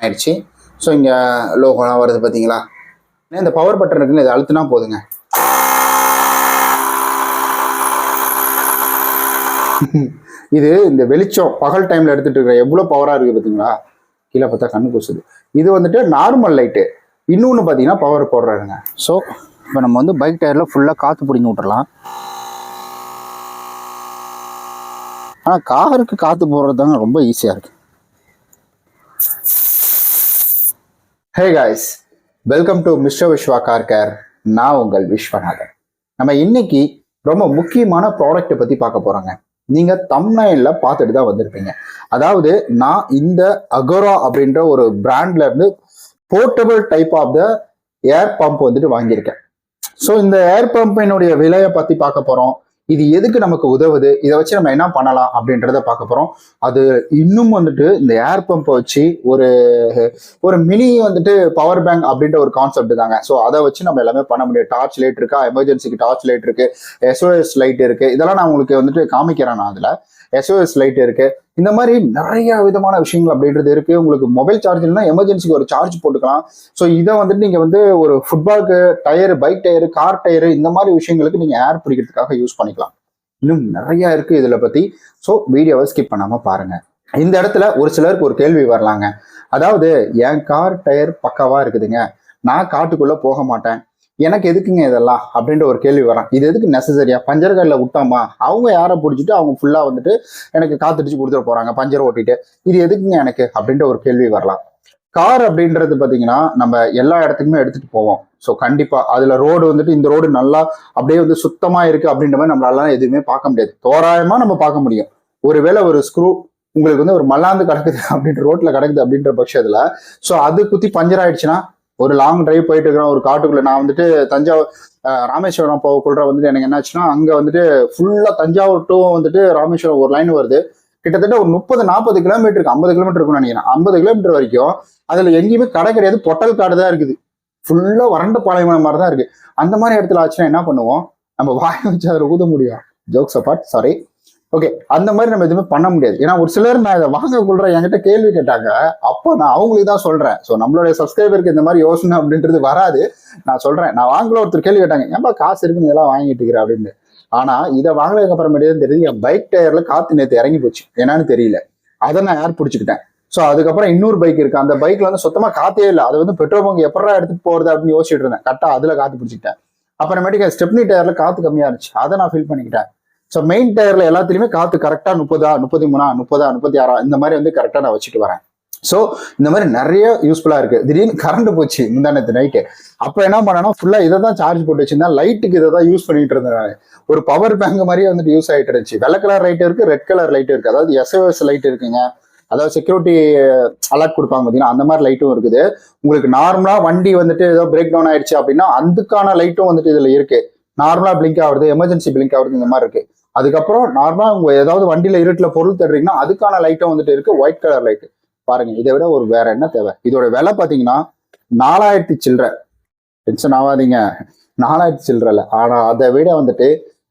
ஆயிடுச்சு. ஸோ இங்கே லோகோலாம் வருது பார்த்தீங்களா இந்த பவர் பட்டன் இருக்குன்னு இதை அழுத்தினா போதுங்க. இது இந்த வெளிச்சம் பகல் டைம்ல எடுத்துட்டு இருக்கிற எவ்வளோ பவரா இருக்கு பார்த்தீங்களா கீழே பார்த்தா கண்ணு கூசுது இது வந்துட்டு நார்மல் லைட்டு இன்னொன்று பார்த்தீங்கன்னா பவர் போடுறாருங்க. ஸோ இப்போ நம்ம வந்து பைக் டயரில் ஃபுல்லாக காற்று பிடிங்கி விட்டுறலாம். ஆனால் காருக்கு காற்று போடுறது தாங்க ரொம்ப ஈஸியாக இருக்கு. Hey guys welcome to mister Viswa car care நான் உங்கள் விஸ்வநாதன். நம்ம இன்னைக்கு ரொம்ப முக்கியமான ப்ராடக்ட்டை பற்றி பார்க்க போகிறோங்க நீங்கள் தம்னையில் பார்த்துட்டு தான் வந்திருப்பீங்க. அதாவது நான் இந்த அகோரா அப்படின்ற ஒரு பிராண்ட்ல இருந்து portable type of the air pump வந்துட்டு வாங்கியிருக்கேன். ஸோ இந்த ஏர் பம்பினுடைய விலையை பற்றி பார்க்க போகிறோம் இது எதுக்கு நமக்கு உதவுது? இதை வச்சு நம்ம என்ன பண்ணலாம் அப்படின்றத பார்க்க போகிறோம் அது இன்னும் வந்துட்டு இந்த ஏர் பம்பை வச்சு ஒரு ஒரு மினி வந்துட்டு பவர் பேங்க் அப்படின்ற ஒரு கான்செப்ட் தாங்க. ஸோ அதை வச்சு நம்ம எல்லாமே பண்ண முடியும். டார்ச் லைட் இருக்கா? எமர்ஜென்சிக்கு டார்ச் லைட் இருக்கு. எஸ்ஓஎஸ் லைட் இருக்கு. இதெல்லாம் நான் உங்களுக்கு வந்துட்டு காமிக்கிறேன் நான் அதில். எஸ்ஓஎஸ் லைட் இருக்கு. இந்த மாதிரி நிறைய விதமான விஷயங்கள் அப்படின்றது இருக்கு. உங்களுக்கு மொபைல் சார்ஜ் இல்லைன்னா எமர்ஜென்சிக்கு ஒரு சார்ஜ் போட்டுக்கலாம். ஸோ இதை வந்துட்டு நீங்க வந்து ஒரு ஃபுட்பாலுக்கு tyre bike tyre car tyre இந்த மாதிரி விஷயங்களுக்கு நீங்க ஏர் பிடிக்கிறதுக்காக யூஸ் பண்ணிக்கலாம். இன்னும் நிறைய இருக்கு இதுல பத்தி. ஸோ வீடியோவை ஸ்கிப் பண்ணாம பாருங்க. இந்த இடத்துல ஒரு சிலருக்கு ஒரு கேள்வி வரலாங்க. அதாவது என் கார் டயர் பக்காவா இருக்குதுங்க. நான் காட்டுக்குள்ள போக மாட்டேன். எனக்கு எதுக்குங்க இதெல்லாம் அப்படின்ற ஒரு கேள்வி வரான் இது எதுக்கு நெசசரியா பஞ்சர் கார்டில் விட்டோமா? அவங்க யாரை பிடிச்சிட்டு அவங்க ஃபுல்லாக வந்துட்டு எனக்கு காத்தடிச்சு கொடுத்துட்டு போறாங்க பஞ்சர் ஓட்டிட்டு. இது எதுக்குங்க எனக்கு அப்படின்ற ஒரு கேள்வி வரலாம். கார் அப்படின்றது பார்த்தீங்கன்னா நம்ம எல்லா இடத்துக்குமே எடுத்துட்டு போவோம். ஸோ கண்டிப்பாக அதில் ரோடு வந்துட்டு இந்த ரோடு நல்லா அப்படியே வந்து சுத்தமாக இருக்குது அப்படின்ற மாதிரி நம்மளால எதுவுமே பார்க்க முடியாது. தோராயமாக நம்ம பார்க்க முடியும். ஒருவேளை ஒரு ஸ்க்ரூ உங்களுக்கு வந்து ஒரு மல்லாந்து கிடக்குது அப்படின்ற ரோட்டில் கிடக்குது அப்படின்ற பட்சத்தில் ஸோ அது குத்தி பஞ்சர் ஆயிடுச்சுன்னா ஒரு லாங் டிரைவ் போயிட்டு இருக்கிறோம் ஒரு காட்டுக்குள்ள நான் வந்துட்டு தஞ்சாவூர் ராமேஸ்வரம் போகக்குள்ள வந்துட்டு எனக்கு என்னாச்சுன்னா அங்க வந்துட்டு ஃபுல்லா தஞ்சாவூர் டூ வந்துட்டு ராமேஸ்வரம் ஒரு லைன் வருது. கிட்டத்தட்ட ஒரு முப்பது நாற்பது கிலோமீட்டருக்கு ஐம்பது கிலோமீட்டர் இருக்கும்னு நினைக்கிறேன். ஐம்பது கிலோமீட்டர் வரைக்கும் அதுல எங்கேயுமே கடை கிடையாது. பொட்டல் காடு தான் இருக்குது. ஃபுல்லா வறண்ட பாலைவனம் மாதிரி தான் இருக்கு. அந்த மாதிரி இடத்துல ஆச்சுன்னா என்ன பண்ணுவோம்? நம்ம வாய் வச்சு அதில் ஊத முடியும். ஜோக்ஸ் அப்பார்ட் சாரி ஓகே அந்த மாதிரி நம்ம எதுவுமே பண்ண முடியாது. ஏன்னா ஒரு சிலர் நான் இதை வாங்க கொள்றேன் என்கிட்ட கேள்வி கேட்டாங்க. அப்போ நான் அவங்களுக்கு தான் சொல்றேன். ஸோ நம்மளுடைய சப்ஸ்கிரைபருக்கு இந்த மாதிரி யோசனை அப்படின்றது வராது. நான் சொல்றேன். நான் வாங்கல ஒருத்தர் கேள்வி கேட்டாங்க ஏன்பா காசு இருக்குன்னு இதெல்லாம் வாங்கிட்டு இருக்கிற? அப்படின்னு. ஆனா இதை வாங்கினதுக்கு அப்புறமேட்டு தெரியுது என் பைக் டயர்ல காத்து நேற்று இறங்கி போச்சு. என்னன்னு தெரியல. அதை நான் யார் பிடிச்சிக்கிட்டேன்? ஸோ அதுக்கப்புறம் இன்னொரு பைக் இருக்கு. அந்த பைக்ல வந்து சுத்தமா காத்தே இல்லை. அது வந்து பெட்ரோல் பங்க் எப்படா எடுத்துட்டு போறது அப்படின்னு யோசிச்சுட்டு இருந்தேன். கரெக்டா அதுல காத்து பிடிச்சிக்கிட்டேன். அப்புறமேட்டுக்கு ஸ்டெப்னி டயர்ல காத்து கம்மியா இருந்துச்சு. அதை நான் ஃபீல் பண்ணிக்கிட்டேன். ஸோ மெயின் டயர்ல எல்லாத்துலயுமே காத்து கரெக்டா முப்பதா முப்பத்தி மூணா முப்பதா முப்பத்தி ஆறா இந்த மாதிரி வந்து கரெக்டா நான் வச்சுட்டு வரேன். ஸோ இந்த மாதிரி நிறைய யூஸ்ஃபுல்லா இருக்கு. திடீர்னு கரண்ட் போச்சு முந்தானத்து நைட்டு அப்ப என்ன பண்ணேன்னா ஃபுல்லா இதை தான் சார்ஜ் போட்டு வச்சிருந்தேன். லைட்டுக்கு இதை தான் யூஸ் பண்ணிட்டு இருந்தேன் ஒரு பவர் பேங்க் மாதிரியே வந்துட்டு யூஸ் ஆகிட்டு இருந்துச்சு. வெள்ளை கலர் லைட் இருக்கு ரெட் கலர் லைட் இருக்கு. அதாவது எஸ்ஓஎஸ் லைட் இருக்குங்க. அதாவது செக்யூரிட்டி அலர்ட் கொடுப்பாங்க பார்த்தீங்கன்னா அந்த மாதிரி லைட்டும் இருக்குது. உங்களுக்கு நார்மலா வண்டி வந்துட்டு ஏதோ பிரேக் டவுன் ஆயிடுச்சு அப்படின்னா அதுக்கான லைட்டும் வந்துட்டு இதுல இருக்கு. நார்மலா பிளிங்க் ஆகுறது எமர்ஜென்சி பிளிங்க் ஆகுறது இந்த மாதிரி இருக்கு. அதுக்கப்புறம் நார்மலாக உங்க ஏதாவது வண்டியில் இருட்டில் பொருள் தேடுறீங்கன்னா அதுக்கான லைட்டும் வந்துட்டு இருக்கு. ஒயிட் கலர் லைட் பாருங்க இதை விட ஒரு வேற என்ன தேவை? இதோட விலை பார்த்தீங்கன்னா நாலாயிரத்தி சில்லற. டென்ஷன் ஆகாதீங்க. நாலாயிரத்தி சில்லறல ஆனால் அதை விட வந்துட்டு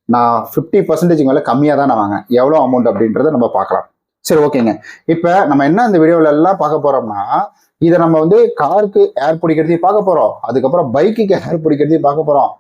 நான் ஃபிஃப்டி பர்சன்டேஜ் மேலே கம்மியாக தான் நான் வாங்க எவ்வளோ அமௌண்ட் அப்படின்றத நம்ம பார்க்கலாம். சரி ஓகேங்க இப்போ நம்ம என்ன இந்த வீடியோவில் எல்லாம் பார்க்க போகிறோம்னா இதை நம்ம வந்து காருக்கு ஏர் பிடிக்கிறதையும் பார்க்க போகிறோம் அதுக்கப்புறம் பைக்குக்கு ஏர் பிடிக்கிறதையும் பார்க்க போகிறோம்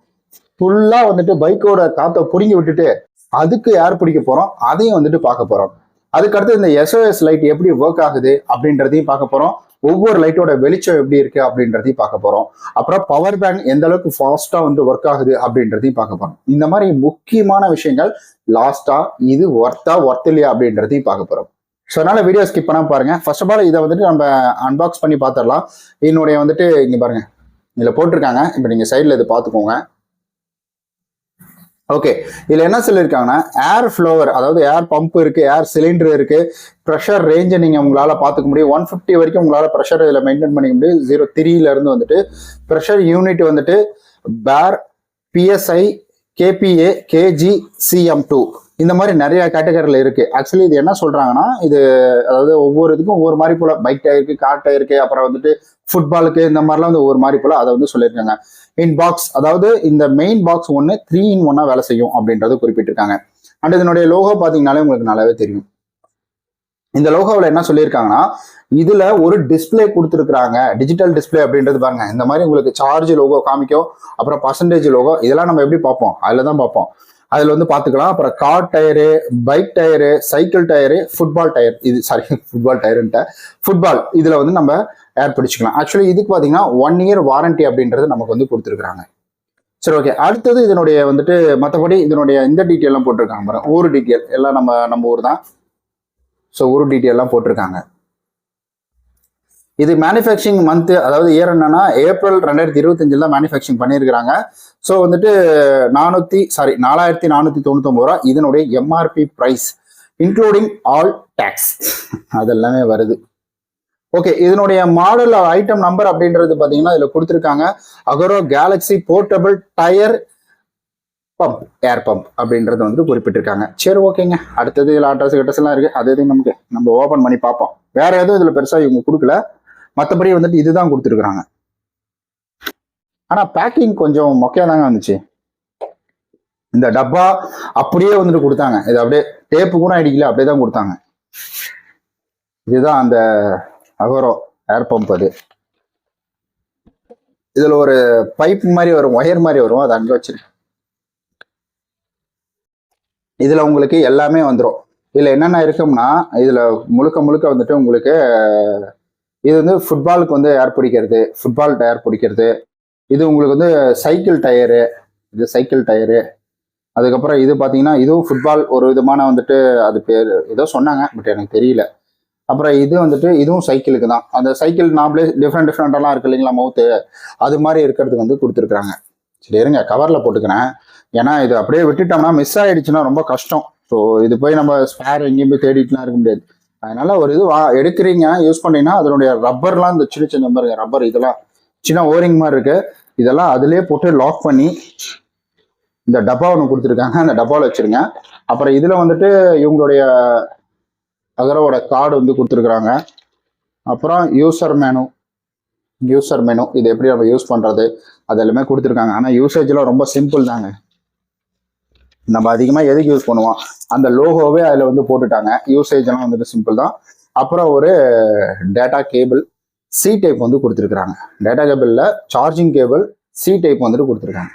ஃபுல்லாக வந்துட்டு பைக்கோட காற்றை பிடுங்கி விட்டுட்டு அதுக்கு யார் பிடிக்க போறோம்? அதையும் வந்துட்டு பார்க்க போறோம். அதுக்கடுத்து இந்த எஸ்ஓஎஸ் லைட் எப்படி ஒர்க் ஆகுது அப்படின்றதையும் பார்க்க போறோம். ஒவ்வொரு லைட்டோட வெளிச்சம் எப்படி இருக்கு அப்படின்றதையும் பார்க்க போறோம். அப்புறம் பவர் பேங்க் எந்த அளவுக்கு ஃபாஸ்டா வந்து ஒர்க் ஆகுது அப்படின்றதையும் பார்க்க போறோம். இந்த மாதிரி முக்கியமான விஷயங்கள் லாஸ்டா இது ஒர்த்தா ஒர்த் இல்லையா அப்படின்றதையும் பார்க்க போறோம். ஸோ அதனால வீடியோ ஸ்கிப் பண்ணாம பாருங்க. ஃபர்ஸ்ட் ஆஃப் ஆல் இதை வந்துட்டு நம்ம அன்பாக்ஸ் பண்ணி பார்த்துடலாம். என்னுடைய வந்துட்டு இங்க பாருங்க. இதுல போட்டிருக்காங்க. இப்போ நீங்க சைடில் இது பார்த்துக்கோங்க. ஓகே இதில் என்ன சொல்லியிருக்காங்கன்னா ஏர் ஃப்ளோவர் அதாவது ஏர் பம்ப் இருக்குது ஏர் சிலிண்டர் இருக்குது ப்ரெஷர் ரேஞ்சை நீங்கள் உங்களால் பார்த்துக்க முடியும். ஒன் ஃபிஃப்டி வரைக்கும் உங்களால் ப்ரெஷர் இதில் மெயின்டைன் பண்ணிக்க முடியும். ஜீரோ த்ரீலேருந்து வந்துட்டு ப்ரெஷர் யூனிட் வந்துட்டு bar PSI kPa KG CM two இந்த மாதிரி நிறைய கேட்டகரியில் இருக்குது ஆக்சுவலி இது என்ன சொல்கிறாங்கன்னா இது அதாவது ஒவ்வொரு இதுக்கும் ஒவ்வொரு மாதிரி போல் பைக் டயருக்கு கார் டயருக்கு அப்புறம் வந்துட்டு ஃபுட்பாலுக்கு இந்த மாதிரிலாம் வந்து ஒவ்வொரு மாதிரி போல் அதை வந்து சொல்லியிருக்காங்க. இன் பாக்ஸ் அதாவது இந்த மெயின் பாக்ஸ் ஒன்று த்ரீ இன் ஒன்னா வேலை செய்யும் அப்படின்றது குறிப்பிட்டிருக்காங்க. அண்ட் இதனுடைய லோகோ பார்த்தீங்கனாலே உங்களுக்கு நல்லாவே தெரியும். இந்த லோகோவில் என்ன சொல்லியிருக்காங்கன்னா இதுல ஒரு டிஸ்பிளே கொடுத்துருக்காங்க டிஜிட்டல் டிஸ்ப்ளே அப்படின்றது பாருங்க. இந்த மாதிரி உங்களுக்கு சார்ஜ் லோகோ காமிக்கும். அப்புறம் பர்சன்டேஜ் லோகோ இதெல்லாம் நம்ம எப்படி பார்ப்போம்? அதில் தான் பார்ப்போம். அதில் வந்து பார்த்துக்கலாம் அப்புறம் car tyre bike tyre cycle tyre football tyre. இது சாரி ஃபுட்பால் டயருன்ட்ட. ஃபுட்பால் இதில் வந்து நம்ம ஏர் பிடிச்சிக்கலாம். ஆக்சுவலி இதுக்கு பார்த்தீங்கன்னா ஒன் இயர் வாரண்டி அப்படின்றது நமக்கு வந்து கொடுத்துருக்குறாங்க. சரி ஓகே அடுத்தது இதனுடைய வந்துட்டு மற்றபடி இதனுடைய இந்த டீட்டெயிலாம் போட்டிருக்காங்க பாருங்க. ஊர் டீட்டெயில் எல்லாம் நம்ம நம்ம ஊர் தான் ஸோ ஒரு டீட்டெயிலாம் போட்டிருக்காங்க. இது மேனுஃபேக்சரிங் மந்த் அதாவது இயர் என்னன்னா ஏப்ரல் ரெண்டாயிரத்தி இருபத்தஞ்சில் தான் மேனுஃபேக்சரிங் பண்ணியிருக்கிறாங்க. ஸோ வந்துட்டு நானூற்றி சாரி நாலாயிரத்தி நானூற்றி தொண்ணூத்தொம்பது ரூபா இதனுடைய MRP price including all tax அதெல்லாமே வருது. ஓகே இதனுடைய மாடல் ஐட்டம் நம்பர் அப்படின்றது பார்த்தீங்கன்னா இதில் கொடுத்துருக்காங்க. Agaro galaxy portable tyre pump air pump அப்படின்றது வந்து குறிப்பிட்டிருக்காங்க. சரி ஓகேங்க அடுத்தது இதில் அட்ரஸ் கிட்டஸ் எல்லாம் இருக்குது அது இது நமக்கு? நம்ம ஓப்பன் பண்ணி பார்ப்போம். வேற எதுவும் இதில் பெருசாக இவங்க கொடுக்கல. மற்றபடி வந்துட்டு இதுதான் கொடுத்துருக்குறாங்க. ஆனால் பேக்கிங் கொஞ்சம் மொக்கையா தாங்க வந்துச்சு. இந்த டப்பா அப்படியே வந்துட்டு கொடுத்தாங்க. இது அப்படியே டேப்பு கூட அடிக்கல அப்படியே தான் கொடுத்தாங்க. இதுதான் அந்த அகரோ ஏர் பம்ப் அது. இதுல ஒரு பைப் மாதிரி வரும் ஒயர் மாதிரி வரும் அதை அங்கே வச்சிருக்கேன் இதுல உங்களுக்கு எல்லாமே வந்துடும் இதுல என்னென்ன இருக்கும்னா இதுல முழுக்க முழுக்க வந்துட்டு உங்களுக்கு இது வந்து ஃபுட்பாலுக்கு வந்து ஏர் பிடிக்கிறது ஃபுட்பால் டயர் பிடிக்கிறது. இது உங்களுக்கு வந்து சைக்கிள் டயரு இது சைக்கிள் டயரு அதுக்கப்புறம் இது பார்த்தீங்கன்னா இதுவும் ஃபுட்பால் ஒரு விதமான வந்துட்டு அது பேர் ஏதோ சொன்னாங்க பட் எனக்கு தெரியல. அப்புறம் இது வந்துட்டு இதுவும் சைக்கிளுக்கு தான். அந்த சைக்கிள் நாமளே டிஃப்ரெண்ட் டிஃப்ரெண்ட்டெல்லாம் இருக்கு இல்லைங்களா மவுத்து அது மாதிரி இருக்கிறதுக்கு வந்து கொடுத்துருக்குறாங்க. சரி இருங்க கவரில் போட்டுக்கிறேன். ஏன்னா இது அப்படியே விட்டுட்டோம்னா மிஸ் ஆகிடுச்சுன்னா ரொம்ப கஷ்டம். ஸோ இது போய் நம்ம ஸ்பேர் எங்கேயும் போய் தேடிட்டுலாம் இருக்க முடியாது. அதனால ஒரு இது வா எடுக்கிறீங்க யூஸ் பண்ணீங்கன்னா அதனுடைய ரப்பர்லாம் இந்த சின்ன சின்ன மாதிரி ரப்பர் இதெல்லாம் சின்ன ஓரிங் மாதிரி இருக்கு. இதெல்லாம் அதுலேயே போட்டு லாக் பண்ணி இந்த டப்பா ஒன்று கொடுத்துருக்காங்க. அந்த டப்பாவில் வச்சுருங்க. அப்புறம் இதில் வந்துட்டு இவங்களுடைய அகரோட கார்டு வந்து கொடுத்துருக்குறாங்க. அப்புறம் யூசர் மேனு யூசர் மெனு இது எப்படி நம்ம யூஸ் பண்ணுறது அது எல்லாமே கொடுத்துருக்காங்க ஆனால் யூசேஜ்லாம் ரொம்ப சிம்பிள் தாங்க. நம்ம அதிகமாக எதுக்கு யூஸ் பண்ணுவோம்? அந்த லோகோவே அதில் வந்து போட்டுட்டாங்க. யூசேஜ்லாம் வந்துட்டு சிம்பிள் தான். அப்புறம் ஒரு டேட்டா கேபிள் சி டைப் வந்து கொடுத்துருக்குறாங்க. டேட்டா கேபிளில் சார்ஜிங் கேபிள் சி டைப் வந்துட்டு கொடுத்துருக்காங்க.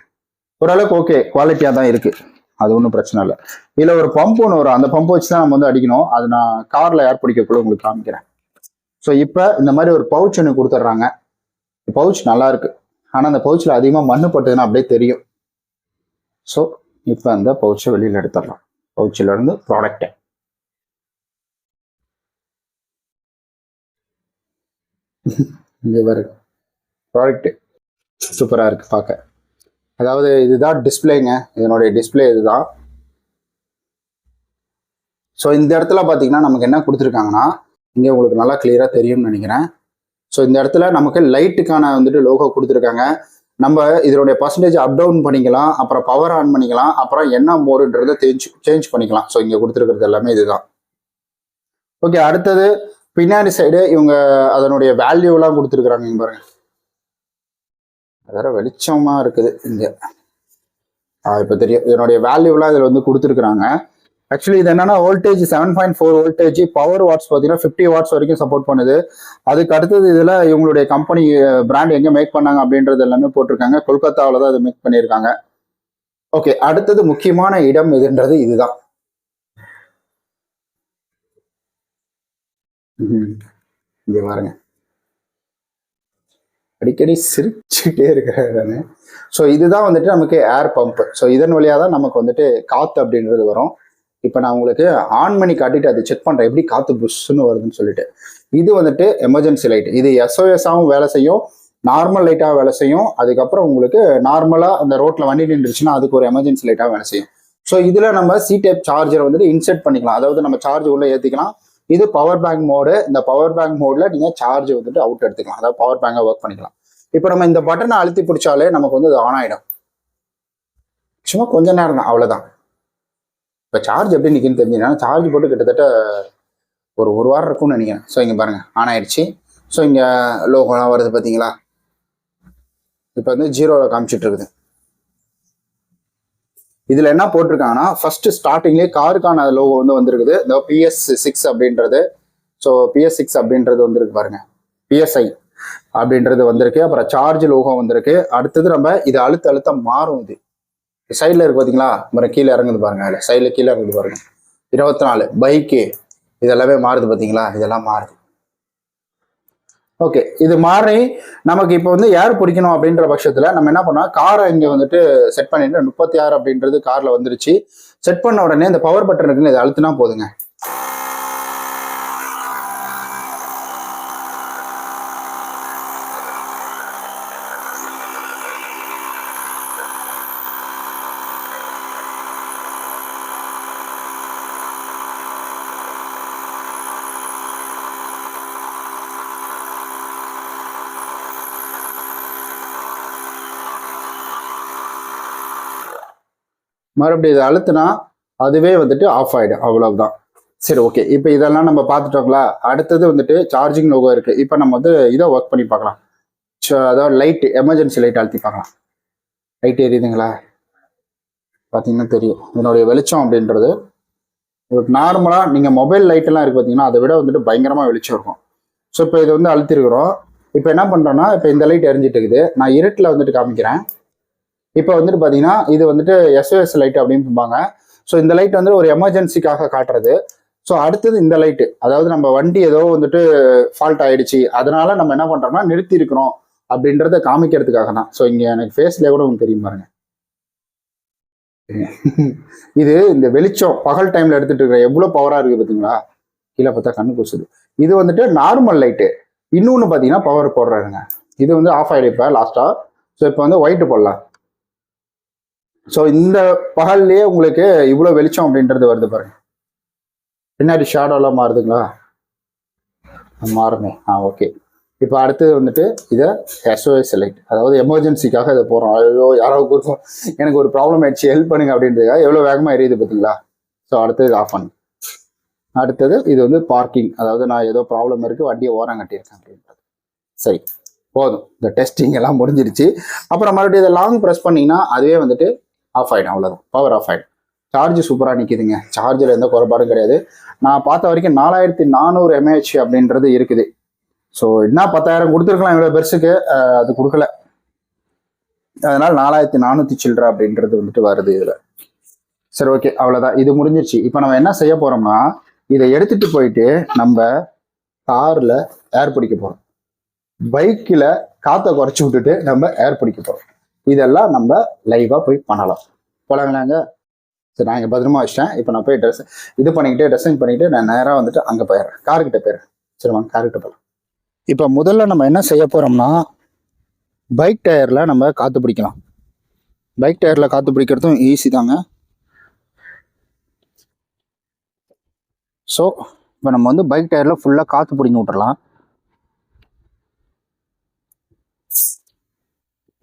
ஓரளவுக்கு ஓகே குவாலிட்டியாக தான் இருக்குது அது ஒன்றும் பிரச்சனை இல்லை. இதில் ஒரு பம்ப் ஒன்று வரும். அந்த பம்ப் வச்சு தான் நம்ம வந்து அடிக்கணும். அது நான் காரில் ஏர் பிடிக்கக்குள்ள உங்களுக்கு காமிக்கிறேன். ஸோ இப்போ இந்த மாதிரி ஒரு பவுச் ஒன்று கொடுத்துட்றாங்க. பவுச் நல்லா இருக்கு. ஆனால் அந்த பவுச்சில் அதிகமாக மண்ணு பட்டதுன்னா அப்படியே தெரியும். ஸோ இப்போ அந்த பவுச்சை வெளியில் எடுத்துடலாம். பவுச்சிலேருந்து ப்ராடக்டை இங்கே பாருங்க ப்ராடக்ட் சூப்பராக இருக்குது பார்க்க அதாவது இதுதான் டிஸ்பிளேங்க இதனுடைய டிஸ்பிளே இதுதான். ஸோ இந்த இடத்துல பார்த்தீங்கன்னா நமக்கு என்ன கொடுத்துருக்காங்கன்னா இங்கே உங்களுக்கு நல்லா கிளியராக தெரியும்னு நினைக்கிறேன். ஸோ இந்த இடத்துல நமக்கு லைட்டுக்கான வந்துட்டு லோகோ கொடுத்துருக்காங்க. நம்ம இதனுடைய பர்சன்டேஜ் அப் டவுன் பண்ணிக்கலாம் அப்புறம் பவர் ஆன் பண்ணிக்கலாம் அப்புறம் என்ன மோடுன்றதை சேஞ்ச் சேஞ்ச் பண்ணிக்கலாம். ஸோ இங்கே கொடுத்துருக்கிறது எல்லாமே இதுதான். ஓகே அடுத்தது பின்னாடி சைடு இவங்க அதனுடைய வேல்யூலாம் கொடுத்துருக்குறாங்க இங்கே பாருங்க. வேற வெளிச்சமாக இருக்குது இங்கே. இப்போ தெரியும். இதனுடைய வேல்யூலாம் இதில் வந்து கொடுத்துருக்குறாங்க. ஆக்சுவலி இது என்னன்னா voltage seven point four voltage power watts பார்த்தீங்கன்னா ஃபிஃப்டி வாட்ஸ் வரைக்கும் சப்போர்ட் பண்ணுது. அதுக்கு அடுத்தது இதில் இவங்களுடைய கம்பெனி பிராண்ட் எங்கே மேக் பண்ணாங்க அப்படின்றது எல்லாமே போட்டிருக்காங்க. கொல்கத்தாவில் தான் அதை மேக் பண்ணியிருக்காங்க. ஓகே அடுத்தது முக்கியமான இடம் எதுன்றது இதுதான். இங்கே பாருங்க. அடிக்கடி சிரிச்சுட்டே இருக்கிறேன் ஸோ இதுதான் வந்துட்டு நமக்கு ஏர் பம்ப் ஸோ இதன் வழியாக தான் நமக்கு வந்துட்டு காற்று அப்படின்றது வரும். இப்போ நான் உங்களுக்கு ஆன் பண்ணி காட்டிட்டு அதை செக் பண்ணுறேன் எப்படி காற்று புஷ்ஷுன்னு வருதுன்னு சொல்லிட்டு. இது வந்துட்டு எமர்ஜென்சி லைட் இது எஸ்ஓஎஸாகவும் வேலை செய்யும். நார்மல் லைட்டாக வேலை செய்யும். அதுக்கப்புறம் உங்களுக்கு நார்மலாக அந்த ரோட்டில் வண்டி நின்றுச்சுன்னா அதுக்கு ஒரு எமர்ஜென்சி லைட்டாக வேலை செய்யும். ஸோ இதில் நம்ம சி டைப் சார்ஜர் வந்துட்டு இன்செர்ட் பண்ணிக்கலாம். அதாவது நம்ம சார்ஜ் உள்ளே ஏற்றிக்கலாம் இது பவர் பேங்க் மோடு இந்த பவர் பேங்க் மோடில் நீங்கள் சார்ஜ் வந்துட்டு அவுட் எடுத்துக்கலாம். அதாவது பவர் பேங்கை ஒர்க் பண்ணிக்கலாம். இப்போ நம்ம இந்த பட்டனை அழுத்தி பிடிச்சாலே நமக்கு வந்து அது ஆன் ஆகிடும் சும்மா கொஞ்ச நேரம் தான். அவ்வளோதான் இப்போ சார்ஜ் எப்படி நிற்கின்னு தெரிஞ்சுன்னா சார்ஜ் போட்டு கிட்டத்தட்ட ஒரு ஒரு வாரம் இருக்கும்னு நினைக்கிறேன். ஸோ இங்கே பாருங்கள் ஆன் ஆயிடுச்சு. ஸோ இங்கே லோகோலாம் வருது பார்த்தீங்களா இப்போ வந்து ஜீரோவில் காமிச்சிட்டு இருக்குது. இதில் என்ன போட்டிருக்காங்கன்னா ஃபர்ஸ்ட் ஸ்டார்டிங்லேயே காருக்கான லோகோ வந்து வந்திருக்குது. இந்த பிஎஸ் சிக்ஸ் அப்படின்றது. ஸோ பிஎஸ் சிக்ஸ் அப்படின்றது வந்திருக்கு பாருங்க. பிஎஸ்ஐ அப்படின்றது வந்திருக்கு. அப்புறம் சார்ஜ் லோகம் வந்திருக்கு. அடுத்தது நம்ம இது அழுத்த அழுத்தம் மாறும் இது. சைடில் இருக்கு பார்த்தீங்களா அப்புறம் கீழே இறங்குது பாருங்க. அதில் சைடில் கீழே இறங்குது பாருங்க. இருபத்தி நாலு பைக்கு இதெல்லாமே மாறுது பார்த்தீங்களா இதெல்லாம் மாறுது. ஓகே இது மாறி நமக்கு இப்போ வந்து ஏர் பிடிக்கணும் அப்படின்ற பட்சத்தில் நம்ம என்ன பண்ணோம்? காரை இங்கே வந்துட்டு செட் பண்ணிட்டு முப்பத்தி ஆறு அப்படின்றது காரில் வந்துருச்சு. செட் பண்ண உடனே இந்த பவர் பட்டன் இருக்குன்னு இதை அழுத்தினா போதுங்க. மறுபடியும் இதை அழுத்தினா அதுவே வந்துட்டு ஆஃப் ஆகிடும் அவ்வளவுதான். சரி ஓகே இப்போ இதெல்லாம் நம்ம பார்த்துட்டோங்களா? அடுத்தது வந்துட்டு சார்ஜிங் லோகோ இருக்கு. இப்போ நம்ம வந்து இதை ஒர்க் பண்ணி பார்க்கலாம். அதாவது லைட் எமர்ஜென்சி லைட் அழுத்தி பார்க்கலாம். லைட் எரியுதுங்களா? பார்த்தீங்கன்னா தெரியும். இதனுடைய வெளிச்சம் அப்படின்றது. நார்மலாக நீங்கள் மொபைல் லைட்டெல்லாம் இருக்குது பார்த்தீங்கன்னா அதை விட வந்துட்டு பயங்கரமாக வெளிச்சம் இருக்கும். ஸோ இப்போ இது வந்து அழுத்திருக்கிறோம். இப்போ என்ன பண்ணுறோன்னா இப்போ இந்த லைட் எரிஞ்சிட்டு இருக்குது. நான் இருட்டில் வந்துட்டு காமிக்கிறேன். இப்போ வந்துட்டு பார்த்தீங்கன்னா இது வந்துட்டு எஸ்ஓஎஸ் லைட் அப்படின்னு சொல்லுவாங்க ஸோ இந்த லைட் வந்து ஒரு எமர்ஜென்சிக்காக காட்டுறது. ஸோ அடுத்தது இந்த லைட்டு அதாவது நம்ம வண்டி ஏதோ வந்துட்டு ஃபால்ட் ஆயிடுச்சு. அதனால நம்ம என்ன பண்றோம்னா நிறுத்தி இருக்கிறோம் அப்படின்றத காமிக்கிறதுக்காக தான். ஸோ இங்க எனக்கு ஃபேஸ்ல கூட உங்களுக்கு தெரியும் பாருங்க. இது இந்த வெளிச்சம் பகல் டைம்ல எடுத்துட்டு இருக்கிற எவ்வளவு பவரா இருக்கு பாத்தீங்களா? கீழே பார்த்தா கண்ணு கூசுது. இது வந்துட்டு நார்மல் லைட்டு இன்னொன்று பார்த்தீங்கன்னா பவர் போடுறாருங்க. இது வந்து ஆஃப் ஆயிடு இப்போ லாஸ்டா ஸோ இப்போ வந்து ஒயிட் போடலாம். ஸோ இந்த பகல்லையே உங்களுக்கு இவ்வளோ வெளிச்சம் அப்படின்றது வருது பாருங்க. பின்னாடி ஷேடோலாம் மாறுதுங்களா? மாறுமே. ஆ ஓகே இப்போ அடுத்தது வந்துட்டு இதை எஸ்ஓஎஸ் லைட் அதாவது எமர்ஜென்சிக்காக இதை போகிறோம் ஐயோ யாராவது கொடுக்கும் எனக்கு ஒரு ப்ராப்ளம் ஆயிடுச்சு. ஹெல்ப் பண்ணுங்க அப்படின்றதுக்காக எவ்வளோ வேகமாக எரியுது பார்த்தீங்களா ஸோ அடுத்தது இது ஆஃப் பண்ணு. அடுத்தது இது வந்து பார்க்கிங் அதாவது நான் ஏதோ ப்ராப்ளம் இருக்குது வண்டியை ஓரம் கட்டியிருக்கேன் அப்படின்றது. சரி. போதும். இந்த டெஸ்டிங் எல்லாம் முடிஞ்சிருச்சு. அப்புறம் மறுபடியும் இதை லாங் ப்ரெஸ் பண்ணிங்கன்னா அதுவே வந்துட்டு ஆஃப் ஆகிடும் அவ்வளோதான் பவர் ஆஃப் ஆகிடும் சார்ஜ் சூப்பராக நிற்கிதுங்க சார்ஜில் எந்த குறைபாடும் கிடையாது. நான் பார்த்த வரைக்கும் நாலாயிரத்தி நானூறு எம்ஏஹெச் அப்படின்றது இருக்குது. ஸோ என்ன பத்தாயிரம் கொடுத்துருக்கலாம் இவ்வளோ பெருசுக்கு? அது கொடுக்கல. அதனால் நாலாயிரத்தி நானூற்றி சில்லற அப்படின்றது வந்துட்டு வருது இதில். சரி ஓகே அவ்வளோதான் இது முடிஞ்சிருச்சு. இப்போ நம்ம என்ன செய்ய போகிறோம்னா இதை எடுத்துட்டு போயிட்டு நம்ம காரில் ஏர் பிடிக்க போகிறோம் பைக்கில் காற்றை குறைச்சி விட்டுட்டு நம்ம ஏர் பிடிக்க போகிறோம் இதெல்லாம் நம்ம லைவாக போய் பண்ணலாம். போலாங்களாங்க? சரி நான் இங்கே பத்திரமா வச்சிட்டேன். இப்போ நான் போய் ட்ரெஸ் இது பண்ணிக்கிட்டு ட்ரெஸ்ஸிங் பண்ணிக்கிட்டு நான் நேராக வந்துட்டு அங்கே போயிடுறேன். கார்கிட்ட போயிடுறேன். சரி வாங்க கார்கிட்ட போகலாம் இப்போ முதல்ல நம்ம என்ன செய்ய போகிறோம்னா பைக் டயரில் நம்ம காற்று பிடிக்கலாம். பைக் டயரில் காற்று பிடிக்கிறதும் ஈஸி தாங்க. ஸோ இப்போ நம்ம வந்து பைக் டயரில் ஃபுல்லாக காற்று பிடிங்கி விட்டுறலாம்.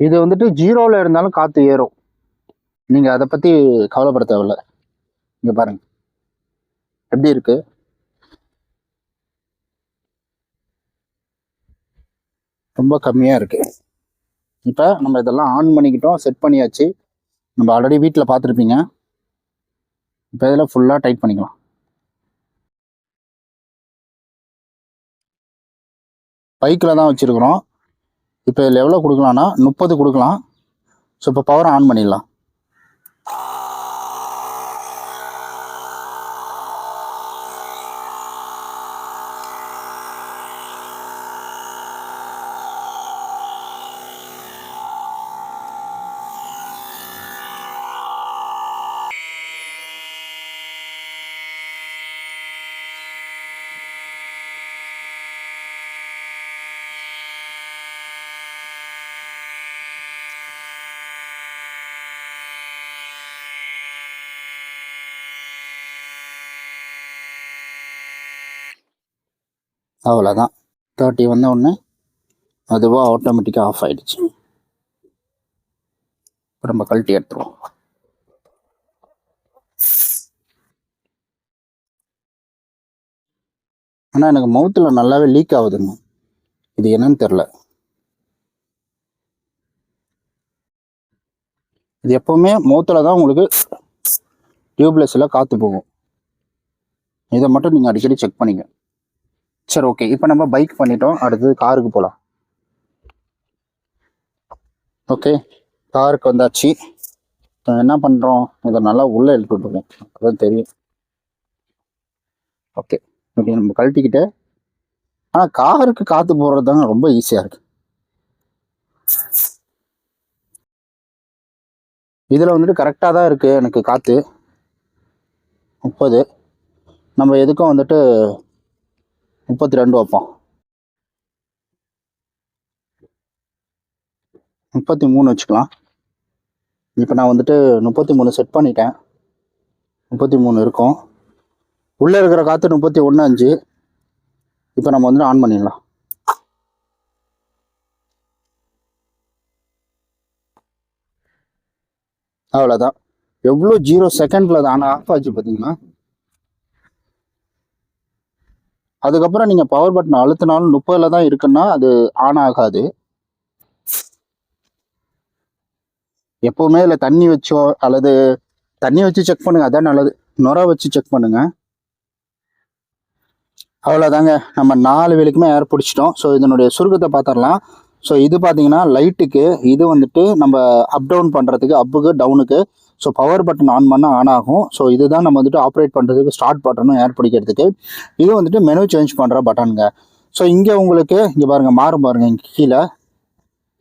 இது வந்துட்டு ஜீரோவில் இருந்தாலும் காற்று ஏறும். நீங்கள் அதை பற்றி கவலைப்பட தேவையில்ல. இங்கே பாருங்கள் எப்படி இருக்குது ரொம்ப கம்மியாக இருக்குது இப்போ நம்ம இதெல்லாம் ஆன் பண்ணிக்கிட்டோம் செட் பண்ணியாச்சு. நம்ம ஆல்ரெடி வீட்டில் பார்த்துருப்பீங்க. இப்போ இதில் ஃபுல்லாக டைட் பண்ணிக்கலாம். பைக்கில் தான் வச்சுருக்குறோம். இப்போ இதில் எவ்வளோ கொடுக்கலாம்னா முப்பது கொடுக்கலாம். ஸோ இப்போ பவர் ஆன் பண்ணிடலாம். அவ்வளோதான் தேர்ட்டி வந்த உடனே அதுவாக ஆட்டோமேட்டிக்காக ஆஃப் ஆகிடுச்சு ரொம்ப கழட்டி எடுத்துருவோம். ஆனால் எனக்கு மவுத்தில் நல்லாவே லீக் ஆகுதுங்க. இது என்னன்னு தெரில இது எப்போவுமே மவுத்தில் தான் உங்களுக்கு டியூப்லெஸ்ஸில் காற்று போகும். இதை மட்டும் நீங்கள் அடிக்கடி செக் பண்ணிக்க சரி ஓகே இப்போ நம்ம பைக் பண்ணிட்டோம். அடுத்தது காருக்கு போகலாம் ஓகே காருக்கு வந்தாச்சு. இப்போ என்ன பண்ணுறோம் இதை நல்லா உள்ளே இழுத்து விட்டுருவோம். அதான் தெரியும். ஓகே ஓகே நம்ம கழட்டிக்கிட்டு ஆனால் காருக்கு காற்று போடுறது தாங்க ரொம்ப ஈஸியாக இருக்கு. இதில் வந்துட்டு கரெக்டாக தான் இருக்குது எனக்கு காற்று முப்பது. நம்ம எதுக்கும் வந்துட்டு முப்பத்தி ரெண்டு வைப்போம். முப்பத்தி மூணு வச்சுக்கலாம். இப்போ நான் வந்துட்டு முப்பத்தி மூணு செட் பண்ணிட்டேன். முப்பத்தி மூணு இருக்கும். உள்ளே இருக்கிற காற்று முப்பத்தி ஒன்று அஞ்சு. இப்போ நம்ம வந்துட்டு ஆன் பண்ணிடலாம். அவ்வளோதான் எவ்வளோ ஜீரோ செகண்டில் அது ஆனால் ஆஃப் ஆச்சு பார்த்தீங்கன்னா அதுக்கப்புறம் நீங்கள் பவர் பட்டன் அழுத்தினாலும் முப்பதில் தான் இருக்குன்னா அது ஆன் ஆகாது. எப்போவுமே இதில் தண்ணி வச்சோ அல்லது தண்ணி வச்சு செக் பண்ணுங்க. அதான் நல்லது. நுர வச்சு செக் பண்ணுங்க. அவ்வளோதாங்க நம்ம நாலு வேலைக்குமே ஏர் பிடிச்சிட்டோம். ஸோ இதனுடைய சுருக்கத்தை பார்த்துடலாம். ஸோ இது பார்த்தீங்கன்னா லைட்டுக்கு இது வந்துட்டு நம்ம அப் டவுன் பண்ணுறதுக்கு அப்புக்கு டவுனுக்கு ஸோ பவர் பட்டன் ஆன் பண்ணால் ஆன் ஆகும். ஸோ இதுதான் நம்ம வந்துட்டு ஆப்ரேட் பண்ணுறதுக்கு ஸ்டார்ட் பட்டனும் ஏர் பிடிக்கிறதுக்கு. இது வந்துட்டு மெனு சேஞ்ச் பண்ணுற பட்டனுங்க ஸோ இங்கே உங்களுக்கு இங்கே பாருங்கள் மாறும் பாருங்கள் இங்கே கீழே.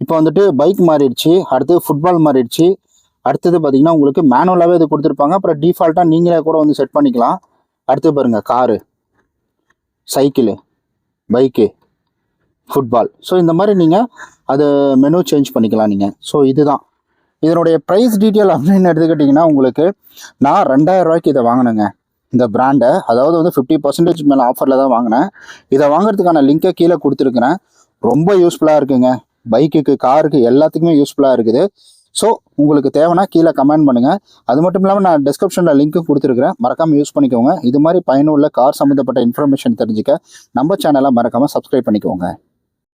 இப்போ வந்துட்டு பைக் மாறிடுச்சு. அடுத்தது ஃபுட்பால் மாறிடுச்சு. அடுத்தது பார்த்தீங்கன்னா உங்களுக்கு மேனுவலாகவே இது கொடுத்துருப்பாங்க. அப்புறம் டிஃபால்ட்டாக நீங்களே கூட வந்து செட் பண்ணிக்கலாம். அடுத்து பாருங்கள் car cycle bike football so இந்த மாதிரி நீங்கள் அது மெனு சேஞ்ச் பண்ணிக்கலாம் நீங்கள் ஸோ இதுதான். இதனுடைய ப்ரைஸ் டீட்டெயில் அப்படின்னு எடுத்துக்கிட்டிங்கன்னா உங்களுக்கு நான் ரெண்டாயிரம் ரூபாய்க்கு இதை வாங்கினேங்க. இந்த பிராண்டை அதாவது வந்து ஃபிஃப்டி பர்சன்டேஜ் மேலே ஆஃபரில் தான் வாங்கினேன். இதை வாங்குறதுக்கான லிங்கை கீழே கொடுத்துருக்குறேன். ரொம்ப யூஸ்ஃபுல்லாக இருக்குங்க. பைக்குக்கு காருக்கு எல்லாத்துக்குமே யூஸ்ஃபுல்லாக இருக்குது. ஸோ உங்களுக்கு தேவைன்னா கீழே கமெண்ட் பண்ணுங்கள் அது மட்டும் இல்லாமல் நான் டிஸ்கிரிப்ஷனில் லிங்க்கும் கொடுத்துருக்குறேன். மறக்காமல் யூஸ் பண்ணிக்கோங்க. இது மாதிரி பயனுள்ள கார் சம்மந்தப்பட்ட இன்ஃபர்மேஷன் தெரிஞ்சுக்க நம்ம சேனலை மறக்காமல் சப்ஸ்கிரைப் பண்ணிக்கோங்க.